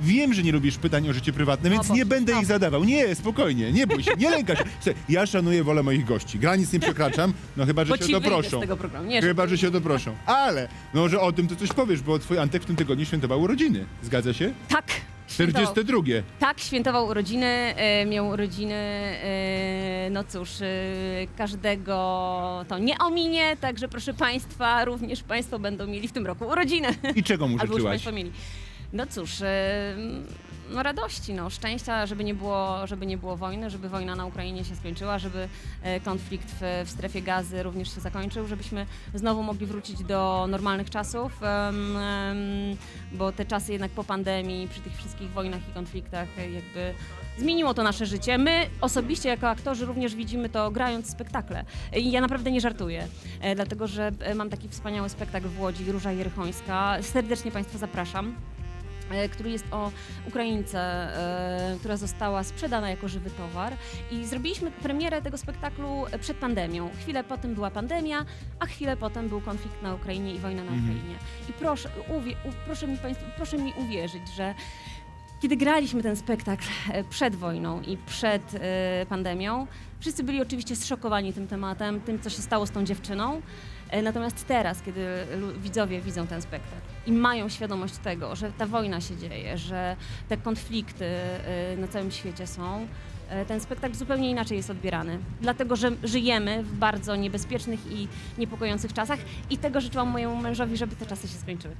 wiem, że nie lubisz pytań o życie prywatne, więc Boże, nie będę ich zadawał. Nie, spokojnie, nie bój się, nie lękaj się. Słuchaj, ja szanuję wolę moich gości. Granic nie przekraczam, no chyba, że Bo się ci wyjdę proszą. z tego programu. Nie, Chyba, że się o to proszą. Ale, no że o tym to coś powiesz, bo twój Antek w tym tygodniu świętował urodziny. Zgadza się? Tak. świętował. 42. Tak, świętował urodziny, e, miał urodziny, e, no cóż, e, każdego to nie ominie, także proszę Państwa, również Państwo będą mieli w tym roku urodziny. I czego mu Albo już życzyłaś? Państwo mieli. No cóż, e, no radości, no, szczęścia, żeby nie, było, żeby nie było wojny, żeby wojna na Ukrainie się skończyła, żeby e, konflikt w, w strefie gazy również się zakończył, żebyśmy znowu mogli wrócić do normalnych czasów, bo te czasy jednak po pandemii, przy tych wszystkich wojnach i konfliktach e, jakby zmieniło to nasze życie. My osobiście jako aktorzy również widzimy to grając spektakle. I ja naprawdę nie żartuję, e, dlatego że e, mam taki wspaniały spektakl w Łodzi, Róża Jerychońska. Serdecznie Państwa zapraszam który jest o Ukraińce, e, która została sprzedana jako żywy towar. I zrobiliśmy premierę tego spektaklu przed pandemią. Chwilę potem była pandemia, a chwilę potem był konflikt na Ukrainie i wojna na Mhm. Ukrainie. I proszę, uwie, proszę, mi państwo, proszę mi uwierzyć, że kiedy graliśmy ten spektakl e, przed wojną i przed e, pandemią, wszyscy byli oczywiście zszokowani tym tematem, tym, co się stało z tą dziewczyną. E, Natomiast teraz, kiedy widzowie widzą ten spektakl i mają świadomość tego, że ta wojna się dzieje, że te konflikty na całym świecie są, ten spektakl zupełnie inaczej jest odbierany. Dlatego, że żyjemy w bardzo niebezpiecznych i niepokojących czasach i tego życzyłam mojemu mężowi, żeby te czasy się skończyły.